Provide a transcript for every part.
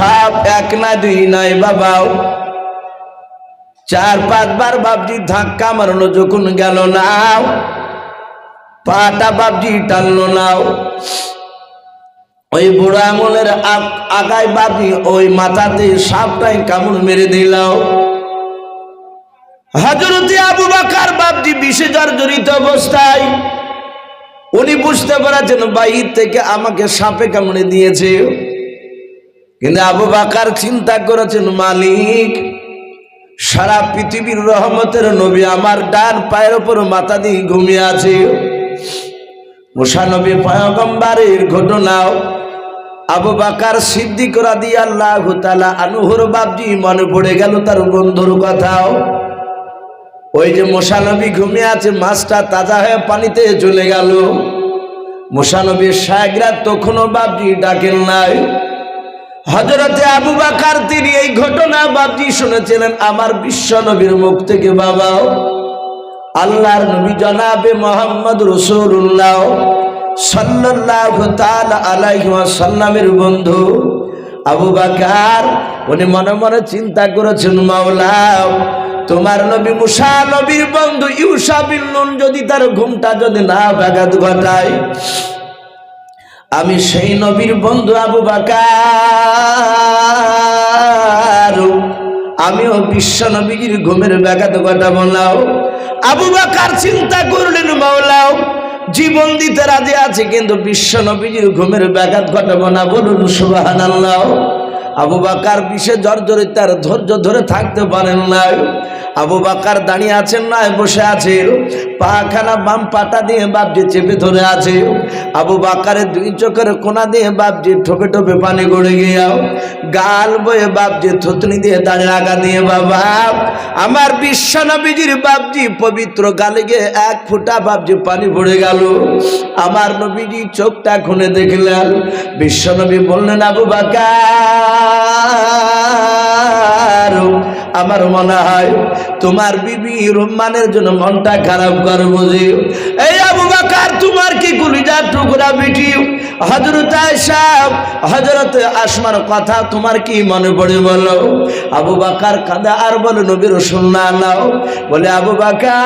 সাপ এক না দুই নয় বাবাও। চার পাঁচবার বাবজি ধাক্কা মারলো, যখন গেল নাও। পাটা বাবজি টানলো নাও। ওই বুড়ো আঙুলের আগ- আগায় বাবজি ওই মাথাতে সাপটাই কামড় মেরে দিলাও হজরতে আবু বাকার বাবজি বিষে জর্জরিত অবস্থায়, উনি বুঝতে পারছেন বাইর থেকে আমাকে সাপে কামড়ে দিয়েছে। কিন্তু আবু বাকার চিন্তা করেছেন, মালিক, সারা পৃথিবীর রহমতের নবী আমার ডান পায়ের ওপর মাথা দিয়ে ঘুমিয়ে আছে। মুসানবী পয়গম্বারের ঘটনাও আবু বাকার সিদ্দিক রাদি আল্লাহ তালা আনুহর বাবজি মনে পড়ে গেল তার বন্ধুর কথাও। ওই যে মশানবী ঘুমিয়ে আছে, মাছটা তাজা হয়ে পানিতে চলে গেল। মশানবীর সায়গরা তখনও বাবজি ডাকেন নাই। হজরতে আবু বাকার তিনি এই ঘটনা বাবজি শুনেছিলেন। আমার বিশ্ব নবীর মুখ থেকে বাবাও, আল্লাহর নবী জনাবে মোহাম্মদ রসুল্লাহ সাল্লাহ আলাইসাল্লামের বন্ধু আবু বাকার। উনি মনে মনে চিন্তা করেছেন, মাওলাও, তোমার নবী মুসা নবীর বন্ধু ইউসা বিল্লুন যদি তার ঘুমটা যদি না ব্যাঘাত ঘটায় আমি সেই নবীর বন্ধু আবু বাকার। আমিও বিশ্ব নবীর ঘুমের ব্যাঘাত কথা বলাও আবু বাকার, চিন্তা করলেন মাওলাও, জীবন দিতে রাজি আছে, কিন্তু বিশ্ব নবীজির ঘুমের ব্যাঘাত ঘটাবো না, বলুন সুবাহান আবু বাকার বিষে জর্জরিত, তার ধৈর্য ধরে থাকতে পারেন না আবু বাকার দাঁড়িয়ে আছেন না, বসে আছে। পাখানা বাম পাটা দিয়ে বাপজি চেপে ধরে আছে। আবু বাকারের দুই চোখের কোনা দিয়ে বাপজি ঠোপে ঠোপে পানি গড়ে গিয়াও গাল বয়ে বাপজি থুতনি দিয়ে দাঁড়িয়ে আগা দিয়ে, বাবা, আমার বিশ্ব নবীজির বাপজি পবিত্র গালে গিয়ে এক ফুটা বাপজি পানি পড়ে গেল। আমার নবীজি চোখটা খুলে দেখলেন। বিশ্ব নবী বললেন, আবু বাকার আমার মনে হয় তোমার বিবি রহমানের জন্য মনটা খারাপ করে বুঝি। এই আবু বাকার, তোমার কি গুলিজার টুকরা বিটি? হজরত সাহেব হজরত আসমার কথা তোমার কি মনে পড়ে বলো? আবু বাকার কাঁদা আর বলে, নবীর শুননা নাও। বলে, আবু বাকার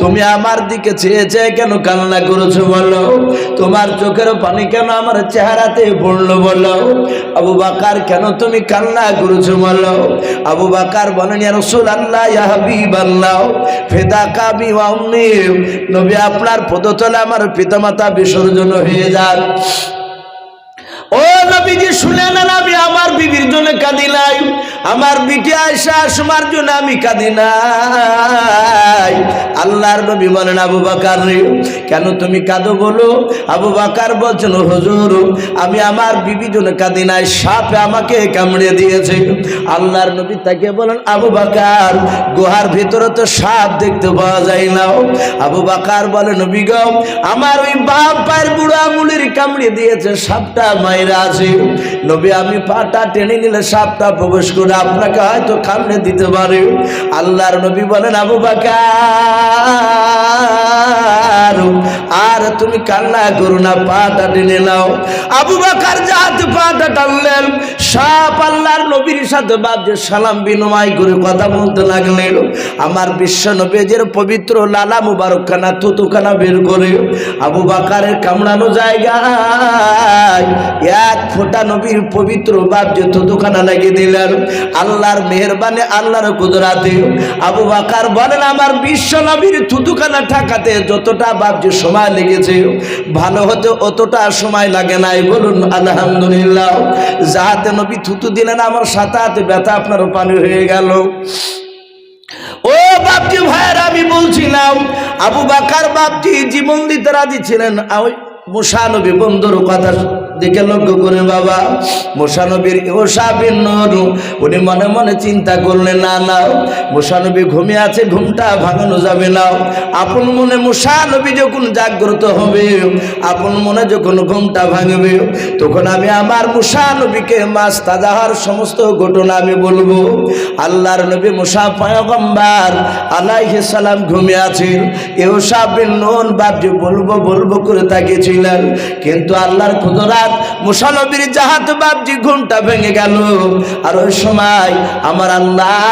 তুমি আমার দিকে চেয়ে চেয়ে কেন কান্না করেছ বলো? তোমার চোখের পানি কেন আমার চেহারাতে পড়ল বলো? আবু বাকার কেন তুমি কান্না করেছ বলো? আবু বাকার বলেন রসুল আল্লাহ ইয়া হাবিব আল্লাহ ফেদা কাবি নবী আপনার পদতলে আমার পিতামাতা বিসর্জন হয়ে যান। ও নবীজি, শুনে নেন আমি আমার বিবির জন্য কাঁদি নাই। আমার জন্য আমি কাঁদি আল্লাহর নবী বলেন, আবু কেন তুমি কাঁদো বলো? আবু বাকার বলছেন, হুজুর, আমি আমার বিবি জন্য কাঁদি নাই, সাপে আমাকে কামড়ে দিয়েছে। আল্লাহর নবী তাকে বলেন, আবু বাকার, গুহার ভিতরে তো সাপ দেখতে পাওয়া যায় না। আবু বাকার বলেন নবী আমার ওই বাপ পায়ের বুড়ো আঙুলের কামড়ে দিয়েছে, সাপটা মায়েরা আছে। নবী, আমি পাটা টেনে নিলে সাপটা প্রবেশ করে আপনাকে হয়তো কামড়ে দিতে পারে। আল্লাহর নবী বলেন, আবু বাকার, আর তুমি কান্না করো না, পাটা টেনে নাও। আবু বাকার যাতে পাটা টানলেন, সাপ আল্লাহর নবীর সাথে বাপজে সালাম বিনিময় করে কথা বলতে লাগলেন। আমার বিশ্ব নবীজের পবিত্র লালা মুবারকখানা, থুতুখানা বের করে আবু বাকারের কামড়ানো জায়গায় এক ফোঁটা নবীর পবিত্র বাপ যে থুতুখানা লাগিয়ে দিলেন, আল্লাহর মেহরবানি, আল্লাহর কুদরাতে। আবু বাকার বলেন, আমার বিশ্ব নবীর থুতুখানা ঠাকাতে যতটা যে সময় লেগেছে, ভালো হতে অতটা সময় লাগে নাই। বলুন, আলহামদুলিল্লাহ, যাহাতে নবী থুতু দিলেন, আমার সাথে হাতে ব্যথা আপনার পানি হয়ে গেল। ও বাপজি ভাইয়ের, আমি বলছিলাম, আবু বাকার বাপজি জীবন দিতে রাজি ছিলেন মুসানবী বন্ধুর কথা দিকে লক্ষ্য করে বাবা মুসানবীর ওসাবিন নরু, উনি মনে মনে চিন্তা করলেন, না নাও মুসানবী ঘুমিয়ে আছে, ঘুমটা ভাঙানো যাবে না। আপন মনে মুসানবী যখন জাগ্রত হবে, আপন মনে যখন ঘুমটা ভাঙবে, তখন আমি আমার মুসানবীকে মাছ তাজা হওয়ার সমস্ত ঘটনা আমি বলব। আল্লাহর নবী মুসা পয়গম্বার আলাইহি সালাম ঘুমিয়ে আছেন। এও সাবিন নুন বাপজি বলব বলব করে তাকিয়েছিলেন কিন্তু আল্লাহর খুদরা হঠাৎ মুসানবীর জাহাজ বাবজি ঘুমটা ভেঙে গেল। আর ওই সময় আমার আল্লাহ,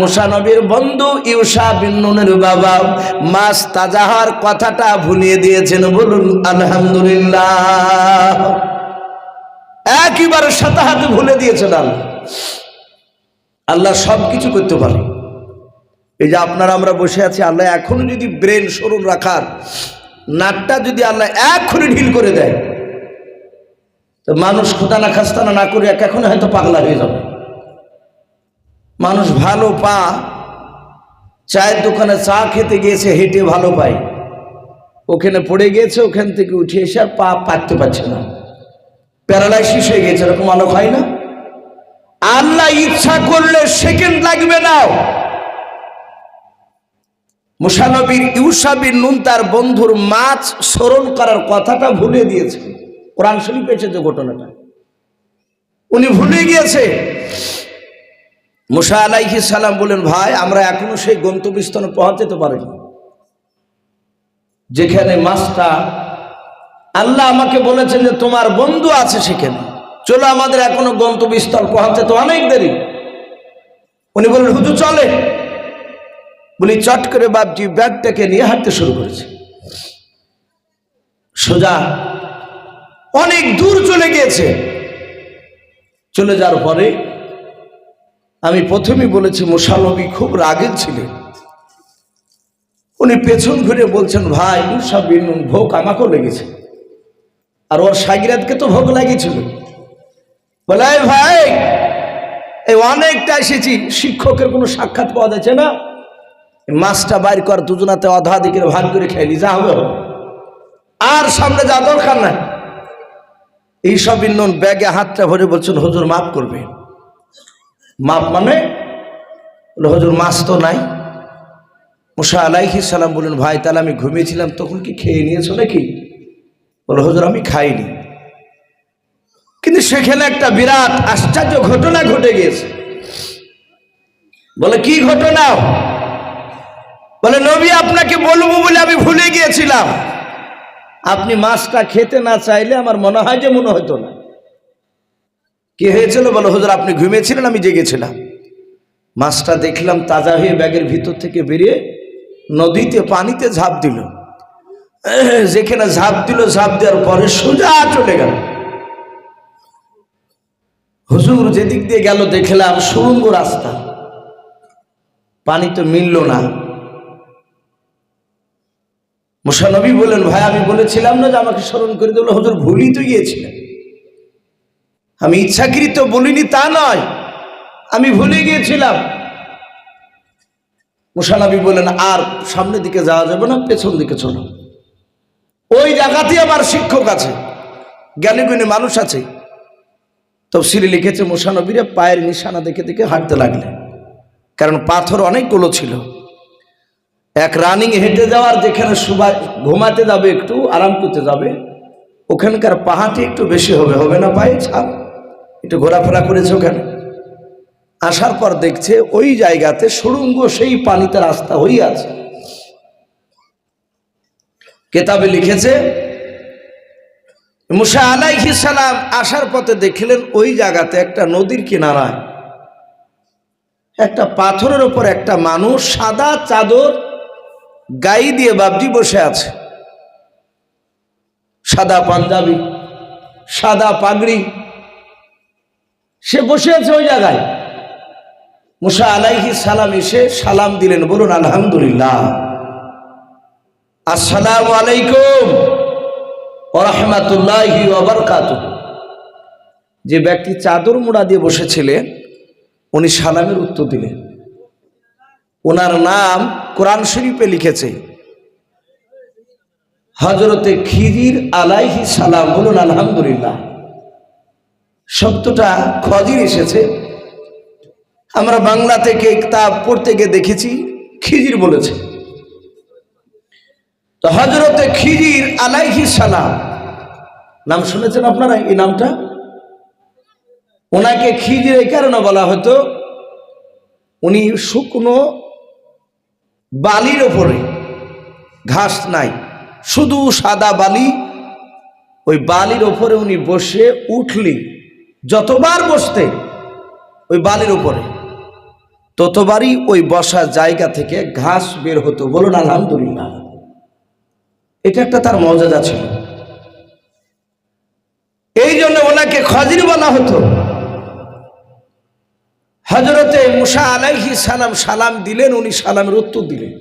মুসানবীর বন্ধু ইউসা বিন নুনের বাবা মাছ তাজা হওয়ার কথাটা ভুলিয়ে দিয়েছেন, বলুন, আলহামদুলিল্লাহ। একইবারে সাথে হাতে ভুলে দিয়েছেন আল্লাহ। আল্লাহ সব কিছু করতে পারে। এই যে আপনারা আমরা বসে আছি, আল্লাহ এখনও যদি ব্রেন স্মরণ রাখার, নাকটা যদি আল্লাহ এখনই ঢিল করে দেয় তো মানুষ খোদানা খাস্তানা না করে এখন হয়তো পাগলা হয়ে যাবে। মানুষ ভালো পা, চায়ের দোকানে চা খেতে গিয়েছে, হেঁটে ভালো পায়। ওখানে পড়ে গিয়েছে, ওখান থেকে উঠে এসে আর পা পাততে পারছে না। প্যারালাইসিস হয়ে গেছে এরকম আলোক হয় না। আল্লাহ ইচ্ছা করলে সেকেন্ড লাগবে না। মুসানবীর ইউসাবির নুন তার বন্ধুর মাছ স্মরণ করার কথাটা ভুলে দিয়েছে। কোরআন শরীফ পেয়েছে যে ঘটনাটা। উনি ভুলে গিয়েছে। মুসা আলাইহি সালাম বলেন, ভাই, আমরা এখনও সেই গন্তব্যস্থানে পৌঁছাতে পারিনি। যেখানে মাছটা আল্লাহ আমাকে বলেছেন যে তোমার বন্ধু আছে সেখানে। চলো আমাদের এখনও গন্তব্যস্থল পৌঁছাতে অনেক দেরি। উনি বললেন হুজুর, চলে। বলি, চট করে বাপজি ব্যাগটাকে নিয়ে হাঁটতে শুরু করেছে। সোজা অনেক দূর চলে গিয়েছে। চলে যাওয়ার পরে আমি প্রথমেই বলেছি মোশানবী খুব রাগের ছিলেন। উনি পেছন ঘুরে বলছেন, ভাই মুসা সব ভোগ আমাকেও লেগেছে। আর ওর সাগিরাতকে তো ভোগ লাগিয়েছিল। বলে ভাই, এই অনেকটা এসেছি, শিক্ষকের কোনো সাক্ষাৎ পাওয়া যাচ্ছে না। মাছটা বাইর কর, দুজনাতে অধা দিকে ভাগ করে খেলি যা হবে হবে। আর সামনে যা দরকার নাই। এইসব ইন্ধন ব্যাগে হাতটা ভরে বলছেন, হজুর মাফ করবে। মাপ মানে হুজুর মাছ তো নাই। মুসা আলাইহি সালাম বললেন, ভাই, তাহলে আমি ঘুমিয়েছিলাম, তখন কি খেয়ে নিয়েছো নাকি? বলে, হজুর, আমি খাইনি। কিন্তু সেখানে একটা বিরাট আশ্চর্য ঘটনা ঘটে গিয়েছে। বলে, কি ঘটনা? বলে, নবী আপনাকে বলব বলে আমি ভুলে গিয়েছিলাম। আপনি মাছটা খেতে না চাইলে আমার মনে হয় যে মনে হতো না। কি হয়েছিল বলো, হুজুর, আপনি ঘুমিয়েছিলেন, আমি জেগেছিলাম। মাছটা দেখলাম তাজা হয়ে ব্যাগের ভিতর থেকে বেরিয়ে নদীতে পানিতে ঝাঁপ দিল। যেখানে ঝাঁপ দিল, ঝাঁপ দেওয়ার পরে সোজা চলে গেল। হুজুর যেদিক দিয়ে গেল, দেখলাম সুরঙ্গ রাস্তা। পানি তো মিলল না। মুসানবী বলেন ভাই, আমি বলেছিলাম না যে আমাকে স্মরণ করে দেবো হুজুর, ভুলই তো গিয়েছিলেন। আমি ইচ্ছাকৃত বলিনি, তা নয়। আমি ভুলে গিয়েছিলাম। মুসানবী বলেন আর সামনের দিকে যাওয়া যাবে না, পেছন দিকে চলো। ওই জায়গাতেই আমার শিক্ষক আছে জ্ঞানী গুণী মানুষ আছে। তফসিলি লিখেছে মুসানবীরা পায়ের নিশানা দেখে দেখে হাঁটতে লাগলেন। কারণ পাথর অনেকগুলো ছিল। এক রানিং হেঁটে যাওয়ার যেখানে সুবাই, ঘুমাতে যাবে একটু, আরাম করতে যাবে, ওখানকার পাহাড়টি একটু বেশি হবে হবে না পায়ে ছাপ একটু ঘোরাফেরা করেছে ওখানে আসার পর দেখছে ওই জায়গাতে সুড়ঙ্গ সেই পানিতে রাস্তা হয়ে আছে। কেতাবে লিখেছে, মুসা আলাইহি সালাম আসার পথে দেখলেন ওই জায়গাতে একটা নদীর কিনারায়। একটা পাথরের ওপর একটা মানুষ সাদা চাদর গাই দিয়ে বাবজি বসে আছে। সাদা পাঞ্জাবি, সাদা পাগড়ি। সে বসে আছে ওই জায়গায়। মুসা আলাইহি সালাম এসে সালাম দিলেন, বলুন, আলহামদুলিল্লাহ। আসসালামু আলাইকুম ওরহমাতুল্লাহি যে ব্যক্তি চাদর মোড়া দিয়ে বসেছিলেন, উনি সালামের উত্তর দিলেন। ওনার নাম কোরআন শরীফে লিখেছে হজরতে খিজির আলাইহি সালাম বলুন, আলহামদুলিল্লাহ। শব্দটা খজির এসেছে। আমরা বাংলা থেকে তা পড়তে গিয়ে দেখেছি, খিজির বলেছে। তো হজরতে খিজির আলাইহি সালাম, নাম শুনেছেন আপনারা এই নামটা? ওনাকে খিজির এই কারণে বলা হতো, উনি শুকনো বালির ওপরে। ঘাস নাই। শুধু সাদা বালি। ওই বালির ওপরে উনি বসে উঠলি যতবার বসতে ওই বালির ওপরে, ততবারই ওই বসার জায়গা থেকে ঘাস বের হতো বলুন আলহামদুলিল্লাহ। এটা একটা তার মর্যাদা ছিল। এই জন্য ওনাকে খজির বলা হতো। হজরতে মুসা আলাইহি সালাম সালাম দিলেন, উনি সালামের উত্তর দিলেন।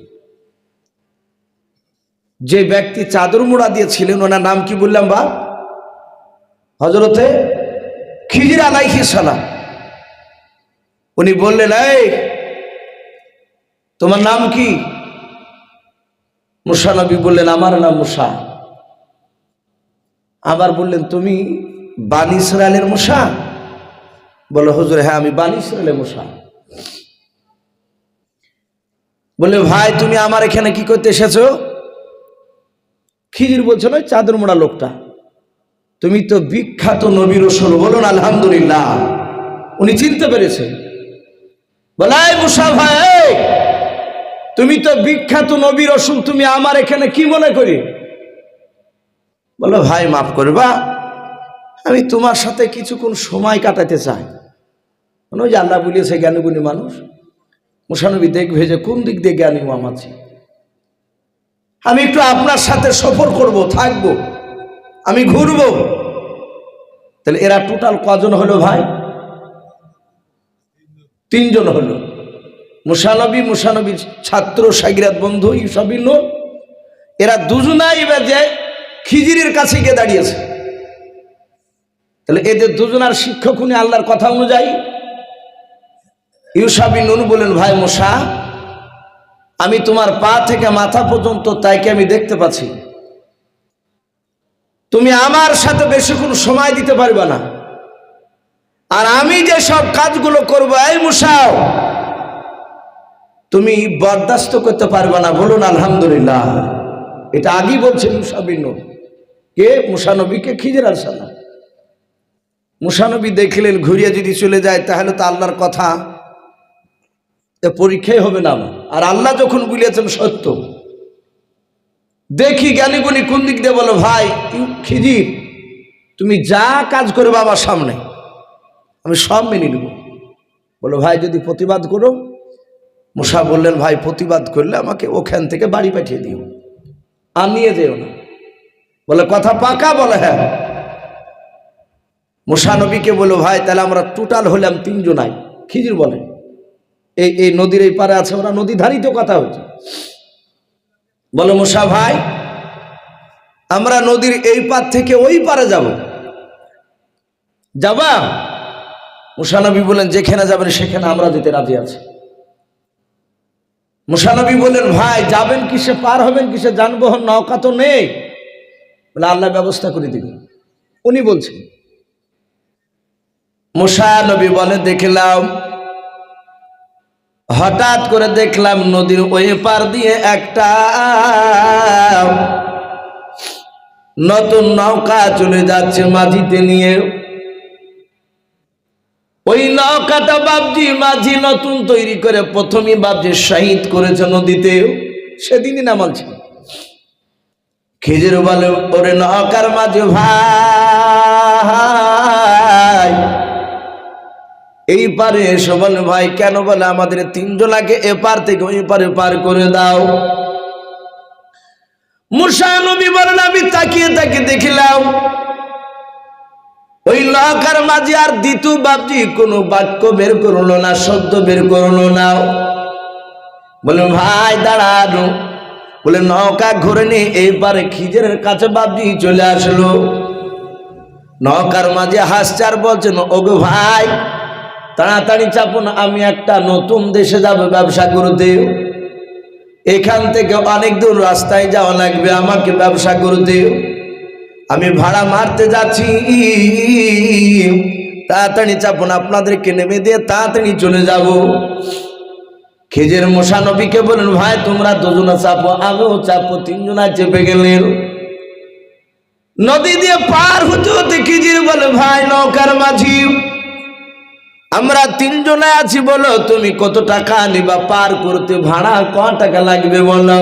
যে ব্যক্তি চাদর মুড়া দিয়েছিলেন, ওনার নাম কি বললাম বা? হজরতে খিজির আলাইহি সালাম। উনি বললেন, এই, তোমার নাম কি? মুসা নবী বললেন, আমার নাম মুসা। আবার বললেন, তুমি বানি ইসরায়েলের মুসা? বলে, হুজুর হ্যাঁ আমি বানি ইসরায়েলের মুসা। বলে, ভাই, তুমি আমার এখানে কি করতে এসেছ? খিজির বলছো না চাদর মোড়া লোকটা। তুমি তো বিখ্যাত নবী রসুল বলুন আলহামদুলিল্লাহ। উনি চিনতে পেরেছেন বলাই মুসা ভাই তুমি তো বিখ্যাত নবী রসুল, তুমি আমার এখানে কি মনে করি? বলো, ভাই, মাফ করবা, আমি তোমার সাথে কিছুক্ষণ সময় কাটাতে চাই। মনে যে আল্লাহ বলিয়েছে জ্ঞানগুণী মানুষ। মুসানবী দেখবে যে কোন দিক দিয়ে জ্ঞানী মাম আছে? আমি একটু আপনার সাথে সফর করব, থাকব, আমি ঘুরব। তাহলে এরা টোটাল কজন হলো ভাই? তিনজন হলো। মুসানবী, মুসানবীর ছাত্র সাগিরাত বন্ধু ইউসাবিন এরা দুজনাই যে খিজিরের কাছে গিয়ে দাঁড়িয়েছে। তাহলে এদের দুজনার শিক্ষক উনি আল্লাহর কথা অনুযায়ী ইউসাবিন নুন বলেন ভাই মুসা আমি তোমার পা থেকে মাথা পর্যন্ত তাইকে আমি দেখতে পাচ্ছি। তুমি আমার সাথে বেশিক্ষণ সময় দিতে পারবে না। আর আমি যে সব কাজগুলো করব, এই মুসাও তুমি বরদাস্ত করতে পারবে না। বলুন, আলহামদুলিল্লাহ। এটা আগেই বলছেন মুসাবিন কে? মুসানবীকে খিজের আলসালাম মুসানবী দেখলেন, ঘুরিয়ে যদি চলে যায়, তাহলে তো আল্লাহর কথা। এ পরীক্ষাই হবে না আমার। আর আল্লাহ যখন বলিয়েছেন সত্য, দেখি জ্ঞানীগুণী কোন দিক দিয়ে বলো, ভাই খিজির তুমি যা কাজ করবে আমার সামনে, আমি সব মেনে নেব। বলো, ভাই, যদি প্রতিবাদ করো? মশা বললেন, ভাই, প্রতিবাদ করলে আমাকে ওখান থেকে বাড়ি পাঠিয়ে দিও, আর নিয়ে যেও না। বলে, কথা পাকা? বলে হ্যাঁ। মুসা নবীকে বলো ভাই, তাহলে আমরা টোটাল হলাম তিনজনাই। খিজির বলে এই এই নদীর এই পারে আছে, ওরা নদী ধারিত কথা হচ্ছে। বলো মুসা ভাই, আমরা নদীর এই পার থেকে ওই পারে যাব। যাবা? মুসানবী বলেন যেখানে যাবেন, সেখানে আমরা যেতে রাজি আছি। মুসানবী বলেন ভাই, যাবেন কিসে, পার হবেন কিসে যানবাহন নৌকা তো নেই। বলে, আল্লাহ ব্যবস্থা করে দিবেন উনি বলছেন মুসানবী বলে দেখলাম হঠাৎ করে দেখলাম নদীর ওই পার দিয়ে একটা নতুন নৌকা চলে যাচ্ছে মাঝিতে নিয়ে। ওই নৌকাটা বাবজি মাঝি নতুন তৈরি করে প্রথমে বাবজি শহীদ করেছে নদীতে। সেদিনই নামালছে খেজুর বলে, ওরে নৌকার মাঝে ভাই এই পারে এসে বলে ভাই, কেন বলে আমাদের তিনজনাকে এপার থেকে ওই পারে পার করে দাও। মুসা নবী বলেন, আমি তাকিয়ে তাকিয়ে দেখিলাম, ওই লকার মাঝে আর দ্বিতীয় বাপজি কোনো বাক্য বের করল না, শব্দ বের করল না। বলে, ভাই, দাঁড়ানো। বলে, নৌকা ঘুরে নিয়ে এইবারে খিজের কাছে বাপজি চলে আসলো। নৌকার মাঝে হাসচার বলছেন ওগো ভাই তাড়াতাড়ি চাপুন, আমি একটা নতুন দেশে যাব, ব্যবসা করতে। এখান থেকে অনেক দূর রাস্তায় যাওয়া লাগবে, আমাকে ব্যবসা করতে। আমি ভাড়া মারতে যাচ্ছি। তাড়াতাড়ি চাপুন, আপনাদেরকে নেমে দিয়ে তাড়াতাড়ি চলে যাব। খেজের মশা নবীকে বলেন ভাই, তোমরা দুজনা চাপো, আমিও চাপো, তিনজনা চেপে গেলেন। নদী দিয়ে পার হতে হতে খিজির বলে, ভাই, নৌকার মাঝি আমরা তিনজনে আছি বলো, তুমি কত টাকা নিবা? পার করতে ভাড়া ক টাকা লাগবে বলো?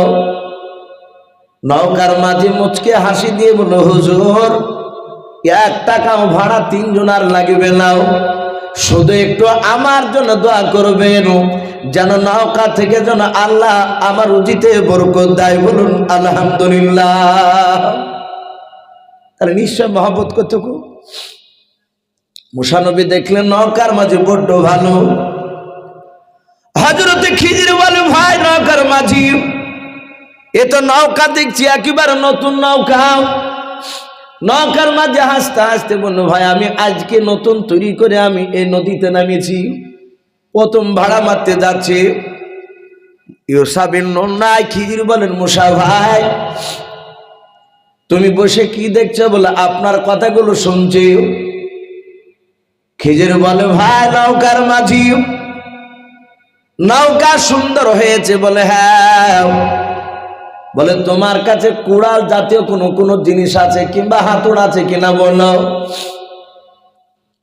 নৌকার মাঝে মুচকে হাসি দিয়ে বলো, হুজুর, এক টাকাও ভাড়া তিনজন আর লাগবে নাও। শুধু একটু আমার জন্য দোয়া করবেন, যেন নৌকা থেকে যেন আল্লাহ আমার উচিতে বরকত দেয় বলুন, আলহামদুলিল্লাহ। তাহলে নিশ্চয় মহব্বত কতটুকু মুসানবী দেখলেন, নৌকার মাঝে বড্ড ভালো। হজরতে খিজির বলে ভাই, নৌকার মাঝি। এ তো নৌকা দেখছি, একেবারে নতুন নৌকা। নৌকার মাঝে হাসতে হাসতে বলল, ভাই, আমি আজকে নতুন তৈরি করে আমি এই নদীতে নামিয়েছি। প্রথম ভাড়া মারতে যাচ্ছে। ইউসাবিন নাই খিজির বলেন মুসা ভাই, তুমি বসে কি দেখছ বলে আপনার কথাগুলো শুনছি। খিজির বলে, ভাই, নৌকার মাঝি। নৌকা সুন্দর হয়েছে বলে হ্যাঁ। বলে, তোমার কাছে কুড়াল জাতীয় কোনো কোনো জিনিস আছে কিংবা হাতুড় আছে কিনা বলো?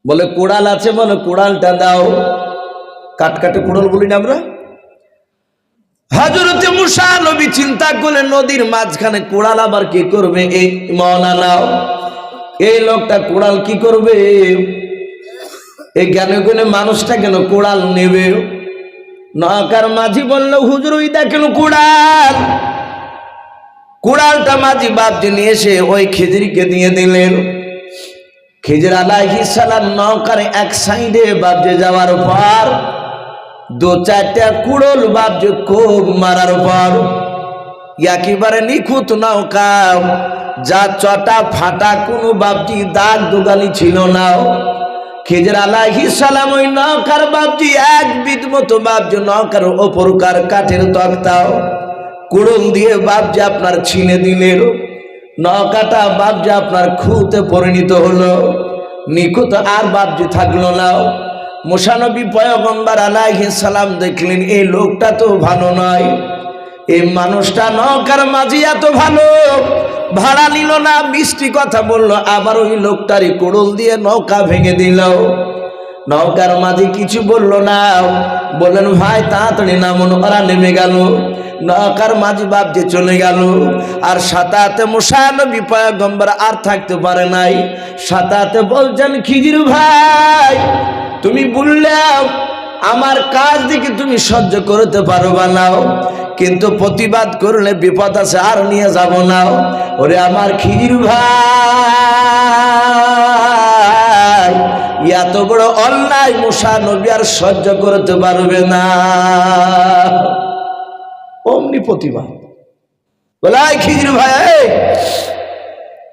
বলে, কুড়াল আছে বলে, কুড়ালটা দাও। কাটকাটে কুড়াল বলি না আমরা? হাজরতে মুসা চিন্তা করে নদীর মাঝখানে কুড়াল আবার কি করবে? এই মৌলানাও এই লোকটা কুড়াল কি করবে? এই জ্ঞানে গুণে মানুষটা কেন কুড়াল নেবে? নকার মাঝি বলল, হুজুর, ওই দেখেন কুড়াল। কুড়ালটা মাঝি বাপজি নিয়ে এসে ওই খেজুরিকে দিয়ে দিলেন। খেজুর আলাহি সালাম নৌকার এক সাইডে বাপজে যাওয়ার পর, দু চারটা কুড়ল বাপজে খুব মারার পর, একেবারে নিখুঁত নৌকা যা চটা ফাটা কোনো বাপজি দাগ দুগালি ছিল না। খেজর আলাহি সালাম ওই নৌকার বাপজি এক বিদ মতো বাপজি নৌকার ওপরকার কাঠের তক্তাও কুড়ল দিয়ে বাপজি আপনার ছিনে দিলেন। নৌকাটা বাপজি আপনার খুঁতে পরিণত হলো। নিখুঁত আর বাপজি থাকল না। মুসানবী পয়গম্বর আলাইহি সালাম দেখলেন এই লোকটা তো ভালো নয়। এই মানুষটা নৌকার মাঝি এত ভালো। ভাড়া নিল না, মিষ্টি কথা বলল, আবার ওই লোকটারই কোড়ল দিয়ে নৌকা ভেঙে দিল। নৌকার মাঝে কিছু বলল না। বললেন, ভাই, তাড়াতাড়ি নামুন। ওরা নেমে গেল। নৌকার মাঝি বাপ যে চলে গেল। আর সাতাতে মুসানবী পয়গম্বর আর থাকতে পারে নাই। সাতাতে বলছেন, খিজির ভাই, তুমি বললাম, আমার কাজ দিকে তুমি সহ্য করতে পারবা নাও কিন্তু প্রতিবাদ করলে বিপদ আছে, আর নিয়ে যাব না। ওরে আমার খিজির ভাই, এত বড় অন্যায় মুসা নবী আর সহ্য করতে পারবে না। অমনি প্রতিবাদ। বলাই খিজির ভাই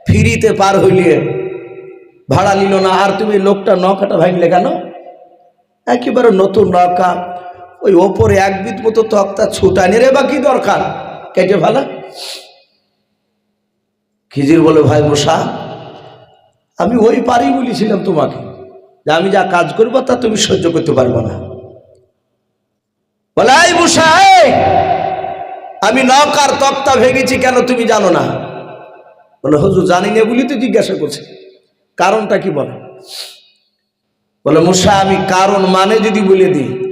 ফিরিতে পার হইলে ভাড়া নিল না, আর তুমি লোকটা নৌকাটা ভাঙলে কেন? একেবারে নতুন নৌকা ওই ওপরে এক বিদ মতো তক্তা ছুটানি রে বা কি দরকার? কেটে ফেলা। খিজির বলে ভাই বসা আমি ওই পারি বলেছিলাম তোমাকে যে আমি যা কাজ করব তা তুমি সহ্য করতে পারব না। বলে এই এই, আমি নৌকার তক্তা ভেঙেছি কেন তুমি জানো না? বলে হজুর জানি না বলি তো জিজ্ঞাসা করছে। কারণটা কি বলে? বলে মশা আমি কারণ মানে যদি বলে দিই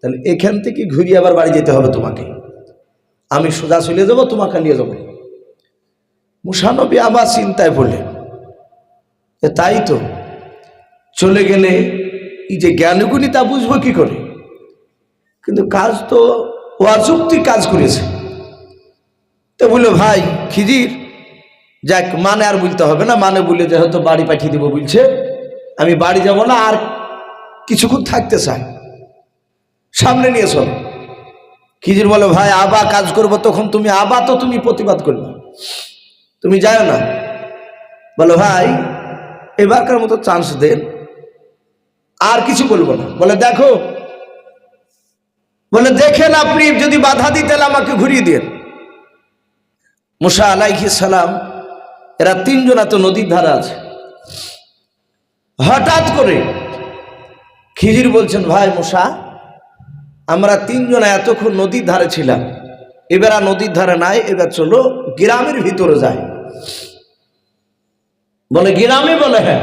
তাহলে এখান থেকে ঘুরিয়ে আবার বাড়ি যেতে হবে তোমাকে। আমি সোজা চলে যাব, তোমাকে নিয়ে যাব। মুসানবী আবার চিন্তায় পড়লেন তাই তো, চলে গেলে এই যে জ্ঞানগুণী তা বুঝব কি করে? কিন্তু কাজ তো অযুক্তি কাজ করেছে। তো বলল, ভাই খিজির যাক মানে আর বলতে হবে না মানে বলে যে হয়তো বাড়ি পাঠিয়ে দেবো বলছে, আমি বাড়ি যাব না, আর কিছুক্ষণ থাকতে চাই। সামনে নিয়ে চলো। খিজির বলো, ভাই, আবা কাজ করব তখন তুমি, আবা তো তুমি প্রতিবাদ করবে। তুমি যাও না। বলো, ভাই, এবারকার মতো চান্স দেন আর কিছু বলব না। বলে, দেখো। বলে দেখেন আপনি যদি বাধা দিতেন আমাকে ঘুরিয়ে দিন মুসা আলাইহি সালাম, এরা তিনজন এত নদীর ধারা আছে। হঠাৎ করে খিজির বলছেন, ভাই, মুসা আমরা তিনজন এতক্ষণ নদীর ধারে ছিলাম। এবার আর নদীর ধারে নাই, এবার চলো গ্রামের ভিতরে যায় বলে, গ্রামে বলে হ্যাঁ।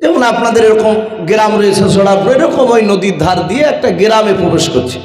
যেমন আপনাদের এরকম গ্রাম রয়েছে সোনাপুর এরকম ওই নদীর ধার দিয়ে একটা গ্রামে প্রবেশ করছে।